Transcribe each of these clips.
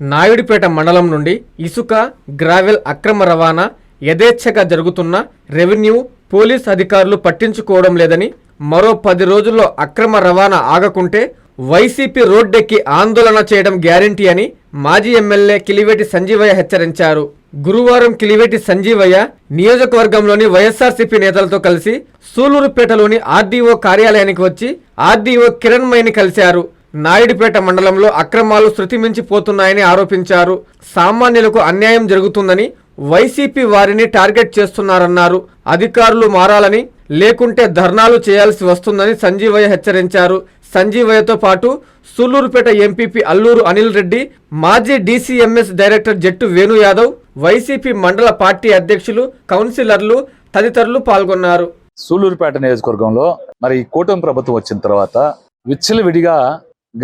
నాయుడిపేట మండలం నుండి ఇసుక గ్రావెల్ అక్రమ రవాణా యథేచ్ఛగా జరుగుతున్న రెవెన్యూ పోలీస్ అధికారులు పట్టించుకోవడం లేదని మరో పది రోజుల్లో అక్రమ రవాణా ఆగకుంటే వైసీపీ రోడ్డెక్కి ఆందోళన చేయడం గ్యారంటీ అని మాజీ ఎమ్మెల్యే కిలివేటి సంజీవయ్య హెచ్చరించారు. గురువారం కిలివేటి సంజీవయ్య నియోజకవర్గంలోని వైఎస్ఆర్సీపీ నేతలతో కలిసి సూలూరుపేటలోని ఆర్డీఓ కార్యాలయానికి వచ్చి ఆర్డీఓ కిరణ్మయిని కలిశారు. నాయుడుపేట మండలంలో అక్రమాలు శృతిమించిపోతున్నాయని ఆరోపించారు. సామాన్యులకు అన్యాయం జరుగుతుందని వైసీపీ వారిని టార్గెట్ చేస్తున్నారన్నారు. అధికారులు మారాలని లేకుంటే ధర్నాలు చేయాల్సి వస్తుందని సంజీవయ్య హెచ్చరించారు. సంజీవయ్యతో పాటు సూళ్ళూరుపేట ఎంపీపీ అల్లూరు అనిల్ రెడ్డి మాజీ DCMS director Jattu Venu Yadav YCP మండల పార్టీ అధ్యక్షులు కౌన్సిలర్లు తదితరులు పాల్గొన్నారు. సూళ్ళూరుపేట నియోజకవర్గంలో మరి ఈ కూటమి ప్రభుత్వం వచ్చిన తర్వాత విచ్చలవిడిగా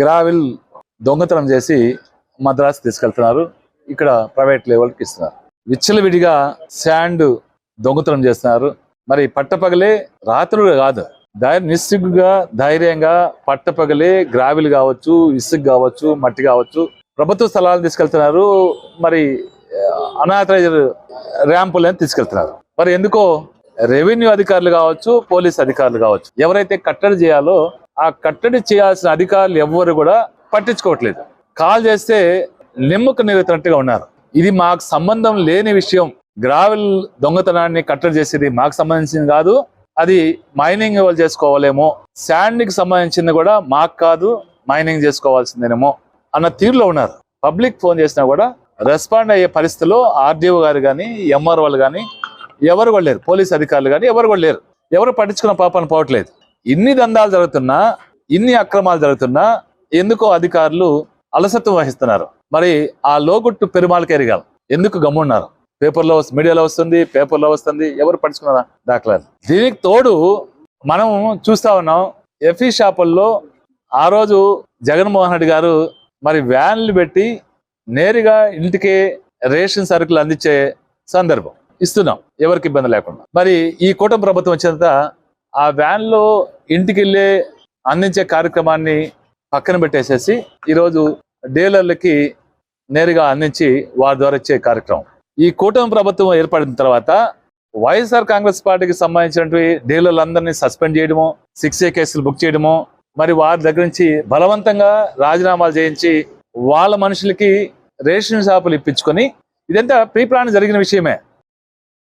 గ్రావిల్ దొంగతనం చేసి మద్రాసు తీసుకెళ్తున్నారు. ఇక్కడ ప్రైవేట్ లెవెల్కి ఇస్తున్నారు. విచ్చలవిడిగా శాండ్ దొంగతనం చేస్తున్నారు. మరి పట్టపగలే రాత్రులు కాదు. ధైర్య నిస్సిగ్గుగా ధైర్యంగా పట్టపగలే గ్రావిల్ కావచ్చు ఇసుక కావచ్చు మట్టి కావచ్చు ప్రభుత్వ స్థలాలు తీసుకెళ్తున్నారు. మరి అనాథరైజర్ ర్యాంపులను తీసుకెళ్తున్నారు. మరి ఎందుకో రెవెన్యూ అధికారులు కావచ్చు పోలీస్ అధికారులు కావచ్చు ఎవరైతే కట్టడి చేయాలో ఆ కట్టడి చేయాల్సిన అధికారులు ఎవ్వరు కూడా పట్టించుకోవట్లేదు. కాల్ చేస్తే నిమ్మకు నిలుతున్నట్టుగా ఉన్నారు. ఇది మాకు సంబంధం లేని విషయం. గ్రావెల్ దొంగతనాన్ని కట్టడి చేసేది మాకు సంబంధించింది కాదు. అది మైనింగ్ వాళ్ళు చేసుకోవాలేమో. శాండ్కి సంబంధించింది కూడా మాకు కాదు. మైనింగ్ చేసుకోవాల్సిందేనేమో అన్న తీరులో ఉన్నారు. పబ్లిక్ ఫోన్ చేసినా కూడా రెస్పాండ్ అయ్యే పరిస్థితిలో ఆర్డీఓ గారు కానీ ఎంఆర్ వాళ్ళు కానీ ఎవరు కూడా లేరు. పోలీస్ అధికారులు కానీ ఎవరు కూడా లేరు. ఎవరు పట్టించుకున్న పాపాన్ని పోవట్లేదు. ఇన్ని దందాలు జరుగుతున్నా ఇన్ని అక్రమాలు జరుగుతున్నా ఎందుకో అధికారులు అలసత్వం వహిస్తున్నారు. మరి ఆ లోగుట్టు పెరుమాళకి ఎరగాలి. ఎందుకు గమ్మున్నారు? పేపర్లో వస్తు- మీడియాలో వస్తుంది పేపర్లో వస్తుంది ఎవరు పంచుకున్నారా దాఖలాలు. దీనికి తోడు మనం చూస్తా ఉన్నాం ఎఫీ షాపుల్లో ఆ రోజు జగన్మోహన్ రెడ్డి గారు మరి వ్యాన్లు పెట్టి నేరుగా ఇంటికే రేషన్ సరుకులు అందించే సందర్భం ఇస్తున్నాం. ఎవరికి ఇబ్బంది లేకుండా. మరి ఈ కూటమి ప్రభుత్వం వచ్చినంత ఆ వ్యాన్లో ఇంటికి వెళ్ళే అందించే కార్యక్రమాన్ని పక్కన పెట్టేసేసి ఈరోజు డీలర్లకి నేరుగా అందించి వారి ద్వారా ఇచ్చే కార్యక్రమం. ఈ కూటమి ప్రభుత్వం ఏర్పడిన తర్వాత వైఎస్ఆర్ కాంగ్రెస్ పార్టీకి సంబంధించినటువంటి డీలర్లందరినీ సస్పెండ్ చేయడము సిక్స్ ఏ కేసులు బుక్ చేయడము మరి వారి దగ్గర నుంచి బలవంతంగా రాజీనామాలు చేయించి వాళ్ళ మనుషులకి రేషన్ షాపులు ఇప్పించుకొని ఇదంతా ప్రీ ప్లాన్ జరిగిన విషయమే.